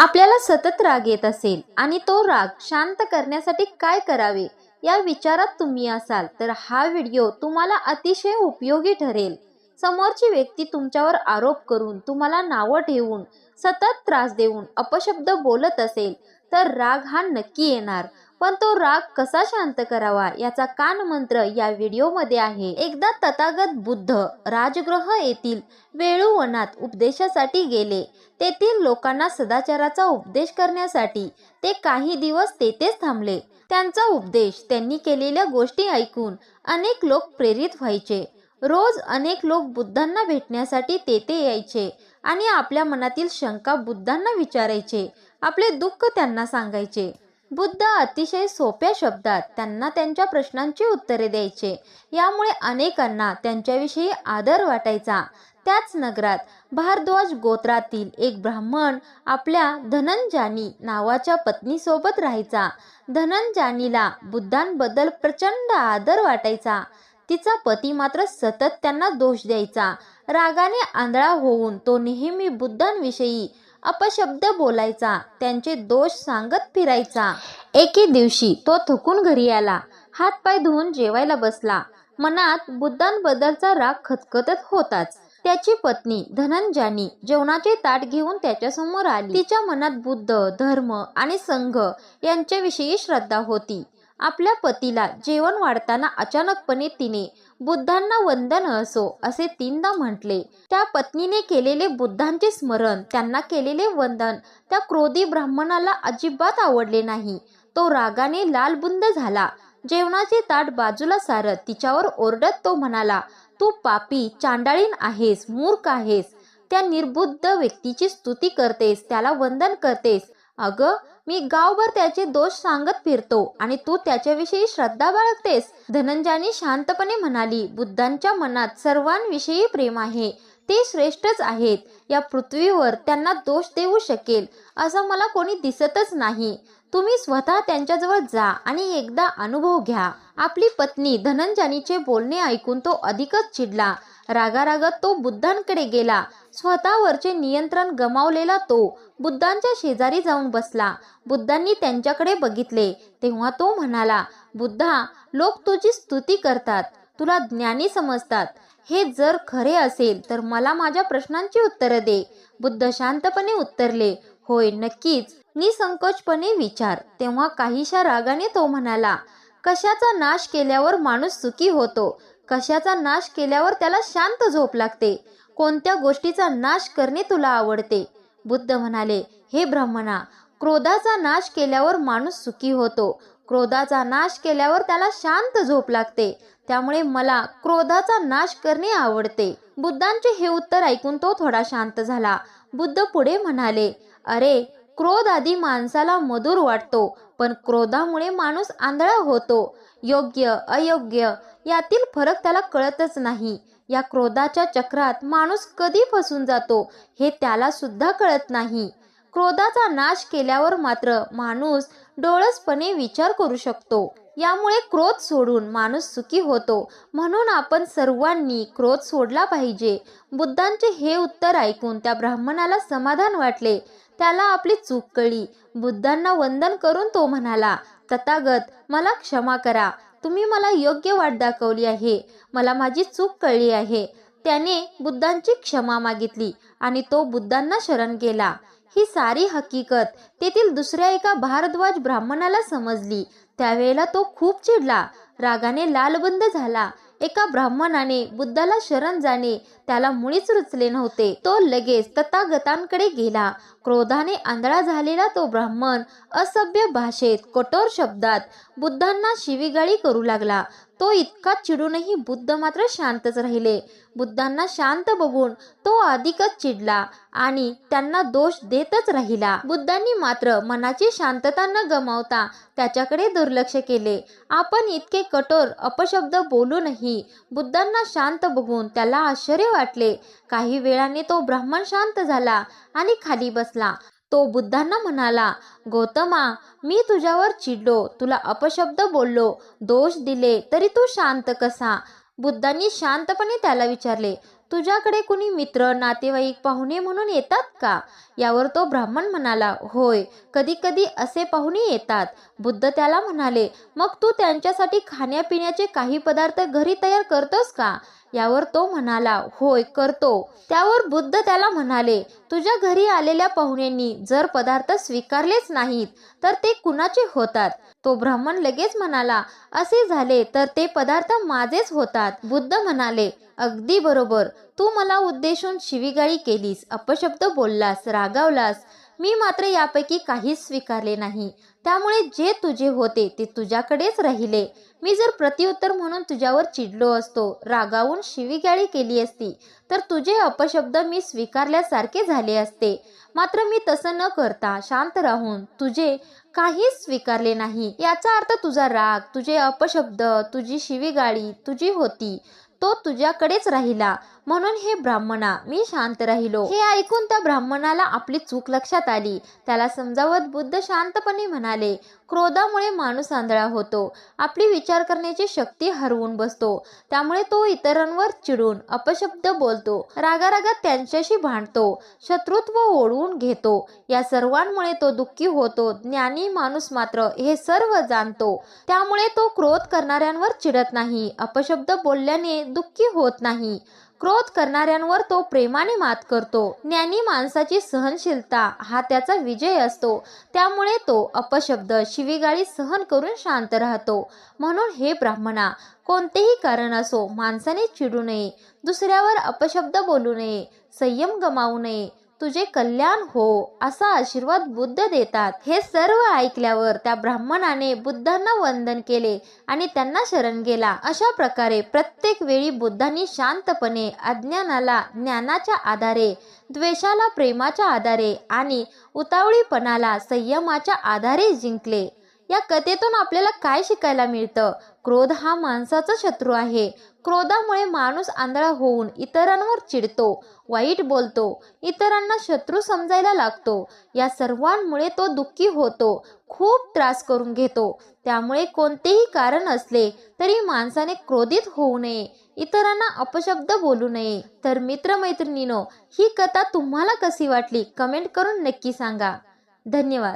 आपल्याला सतत राग येत असेल आणि तो राग शांत करण्यासाठी काय करावे या विचारात तुम्ही असाल तर हा व्हिडिओ तुम्हाला अतिशय उपयोगी ठरेल. समोरची व्यक्ती तुमच्यावर आरोप करून तुम्हाला नावं ठेवून सतत त्रास देऊन अपशब्द बोलत असेल तर राग हा नक्की येणार. पण तो राग कसा शांत करावा याचा कान मंत्र या व्हिडिओमध्ये आहे. एकदा तथागत बुद्ध राजगृह येथील वेळूवनात उपदेशासाठी गेले. तेथील लोकांना सदाचाराचा उपदेश करण्यासाठी ते काही दिवस तेथेच थांबले. त्यांचा उपदेश त्यांनी केलेल्या गोष्टी ऐकून अनेक लोक प्रेरित व्हायचे. रोज अनेक लोक बुद्धांना भेटण्यासाठी तेथे यायचे आणि आपल्या मनातील शंका बुद्धांना विचारायचे. आपले दुःख त्यांना सांगायचे. बुद्ध अतिशय सोप्या शब्दात त्यांना त्यांच्या प्रश्नांची उत्तरे द्यायचे. यामुळे अनेकांना त्यांच्याविषयी आदर वाटायचा. त्याच नगरात भारद्वाज गोत्रातील एक ब्राह्मण आपल्या धनंजानी नावाच्या पत्नीसोबत राहायचा. धनंजानीला बुद्धांबद्दल प्रचंड आदर वाटायचा. तिचा पती मात्र सतत त्यांना दोष द्यायचा. रागाने आंधळा होऊन तो नेहमी बुद्धांविषयी अपशब्द बोलायचा त्यांचे दोष सांगत फिरायचा. एके दिवशी तो थकून घरी आला. हातपाय धुवून जेवायला बसला. मनात बुद्धांबद्दलचा राग खतखतत होताच. त्याची पत्नी धनंजानी जेवणाचे ताट घेऊन त्याच्यासमोर आली. तिच्या मनात बुद्ध धर्म आणि संघ यांच्याविषयी श्रद्धा होती. आपल्या पतीला जेवण वाढताना अचानकपणे तिने बुद्धांना वंदन असो असे तीनदा म्हटले. त्या पत्नीने केलेले बुद्धांचे स्मरण त्यांना केलेले वंदन त्या क्रोधी ब्राह्मणाला अजिबात आवडले नाही. तो रागाने लालबुंद झाला. जेवणाचे ताट बाजूला सारत तिच्यावर ओरडत तो म्हणाला तू पापी चांडाळीन आहेस मूर्ख आहेस. त्या निर्बुद्ध व्यक्तीची स्तुती करतेस त्याला वंदन करतेस. अगं मी गावभर त्याचे दोष सांगत फिरतो आणि तू त्याच्याविषयी श्रद्धा बाळगतेस. धनंजानी शांतपणे म्हणाली बुद्धांच्या मनात सर्वांविषयी प्रेम आहे. ते श्रेष्ठच आहेत. या पृथ्वीवर त्यांना दोष देऊ शकेल असं मला कोणी दिसतच नाही. तुम्ही स्वतः त्यांच्याजवळ जा आणि एकदा अनुभव घ्या. आपली पत्नी धनंजानीचे बोलणे ऐकून तो अधिकच चिडला. रागारागत तो बुद्धांकडे गेला. स्वतःवरचे नियंत्रण गमावलेला तो बुद्धांच्या शेजारी जाऊन बसला. बुद्धांनी त्यांच्याकडे बघितले. तेव्हा तो म्हणाला बुद्धा लोक तुझी स्तुती करतात. तुला ज्ञानी समजतात. हे जर खरे असेल तर मला माझ्या प्रश्नांची उत्तरं दे. बुद्ध शांतपणे उत्तरले होय नक्कीच. निसंकोचपणे विचार. तेव्हा काहीशा रागाने तो म्हणाला कशाचा नाश केल्यावर माणूस सुखी होतो? कशाचा नाश केल्यावर त्याला शांत झोप लागते? कोणत्या गोष्टीचा नाश करणे तुला आवडते? बुद्ध म्हणाले हे ब्रह्मणा क्रोधाचा नाश केल्यावर माणूस सुखी होतो. क्रोधाचा नाश केल्यावर त्याला शांत झोप लागते. त्यामुळे मला क्रोधाचा नाश करणे आवडते. बुद्धांचे हे उत्तर ऐकून तो थोडा शांत झाला. बुद्ध पुढे म्हणाले अरे क्रोध आधी माणसाला मधुर वाटतो पण क्रोधामुळे माणूस आंधळा होतो. योग्य अयोग्य यातील फरक त्याला कळतच नाही. या क्रोधाच्या चक्रात माणूस कधी फसून जातो हे त्याला सुद्धा कळत नाही. क्रोधाचा नाश केल्यावर मात्र माणूस डोळसपणे विचार करू शकतो. यामुळे क्रोध सोडून माणूस सुखी होतो. म्हणून आपण सर्वांनी क्रोध सोडला पाहिजे. बुद्धांचे हे उत्तर ऐकून त्या ब्राह्मणाला समाधान वाटले. त्याला आपली चूक कळली. बुद्धांना वंदन करून तो म्हणाला तथागत मला क्षमा करा. तुम्ही मला योग्य वाट दाखवली आहे. मला माझी चूक कळली आहे. त्याने बुद्धांची क्षमा मागितली आणि तो बुद्धांना शरण गेला. ही सारी हकीकत तेथील दुसऱ्या एका भारद्वाज ब्राह्मणाला समजली. त्यावेळेला तो खूप चिडला. रागाने लालबंद झाला. एका ब्राह्मणाने बुद्धाला शरण जाणे त्याला मुळीच रुचले नव्हते. तो लगेच तथागतांकडे गेला. क्रोधाने आंधळा झालेला तो ब्राह्मण असभ्य भाषेत कठोर शब्दात बुद्धांना शिवीगाळी करू लागला. तो इतका चिडूनही बुद्ध मात्र शांतच राहिले. बुद्धांना शांत बघून तो अधिकच चिडला आणि त्यांना दोष देतच राहिला. बुद्धांनी मात्र मनाची शांतता न गमावता त्याच्याकडे दुर्लक्ष केले. आपण इतके कठोर अपशब्द बोलूनही बुद्धांना शांत बघून त्याला आश्चर्य वाटले. काही वेळाने तो ब्राह्मण शांत झाला आणि खाली बसला. तो बुद्धांना म्हणाला गौतमा मी तुझ्यावर चिडलो. तुला अपशब्द बोललो. दोष दिले तरी तू शांत कसा? बुद्धांनी शांतपणे त्याला विचारले तुझ्याकडे कुणी मित्र नातेवाईक पाहुणे म्हणून येतात का? यावर तो ब्राह्मण म्हणाला होय कधी कधी असे पाहुणे येतात. बुद्ध त्याला म्हणाले मग तू त्यांच्यासाठी खाण्यापिण्याचे काही पदार्थ घरी तयार करतोस का? यावर तो म्हणाला होय करतो. त्यावर बुद्ध त्याला म्हणाले तुझ्या घरी आलेल्या पाहुण्यांनी जर पदार्थ स्वीकारलेच नाहीत तर ते कुणाचे होतात? तो ब्राह्मण लगेच म्हणाला असे झाले तर ते पदार्थ माझेच होतात. बुद्ध म्हणाले अगदी बरोबर. तू मला उद्देशून शिवीगाळी केलीस अपशब्द बोललास रागावलास. मी मात्र यापैकी काहीच स्वीकारले नाही. त्यामुळे जे तुझे होते ते तुझ्याकडेच राहिले. मी जर प्रत्युत्तर म्हणून तुझ्यावर चिडलो असतो रागावून शिवीगाळी केली असती तर तुझे अपशब्द मी स्वीकारल्यासारखे झाले असते. मात्र मी तसं न करता शांत राहून तुझे काहीच स्वीकारले नाही. याचा अर्थ तुझा राग तुझे अपशब्द तुझी शिवीगाळी तुझी होती तो तुझ्याकडेच राहिला. म्हणून हे ब्राह्मणा मी शांत राहिलो. हे ऐकून त्या ब्राह्मणाला आपली चूक लक्षात आली. त्याला समजावत बुद्ध शांतपणे म्हणाले क्रोधामुळे माणूस आंधळा होतो. आपली विचार करण्याची शक्ती हरवून बसतो. त्यामुळे तो इतरांवर चिडून अपशब्द बोलतो रागारागात त्यांच्याशी भांडतो शत्रुत्व ओढवून घेतो. या सर्वांमुळे तो दुःखी होतो. ज्ञानी माणूस मात्र हे सर्व जाणतो. त्यामुळे तो क्रोध करणाऱ्यांवर चिडत नाही अपशब्द बोलल्याने दुःखी होत नाही. क्रोध करणाऱ्यांवर तो प्रेमाने मात करतो. ज्ञानी माणसाची सहनशीलता हा त्याचा विजय असतो. त्यामुळे तो अपशब्द शिवीगाळी सहन करून शांत राहतो. म्हणून हे ब्राह्मणा कोणतेही कारण असो माणसाने चिडू नये. दुसऱ्यावर अपशब्द बोलू नये. संयम गमावू नये. तुझे कल्याण हो असा आशीर्वाद बुद्ध देतात. हे सर्व ऐकल्यावर त्या ब्राह्मणाने बुद्धांना वंदन केले आणि त्यांना शरण गेला. अशा प्रकारे प्रत्येक वेळी बुद्धांनी शांतपणे अज्ञानाला ज्ञानाच्या आधारे द्वेषाला प्रेमाच्या आधारे आणि उतावळीपणाला संयमाच्या आधारे जिंकले. या कथेतून आपल्याला काय शिकायला मिळतं? क्रोध हा माणसाचा शत्रू आहे. क्रोधामुळे माणूस आंधळा होऊन इतरांवर चिडतो वाईट बोलतो इतरांना शत्रू समजायला लागतो. या सर्वांमुळे तो दुःखी होतो खूप त्रास करून घेतो. त्यामुळे कोणतेही कारण असले तरी माणसाने क्रोधित होऊ नये इतरांना अपशब्द बोलू नये. तर मित्रमैत्रिणीनो ही कथा तुम्हाला कशी वाटली? कमेंट करून नक्की सांगा. धन्यवाद.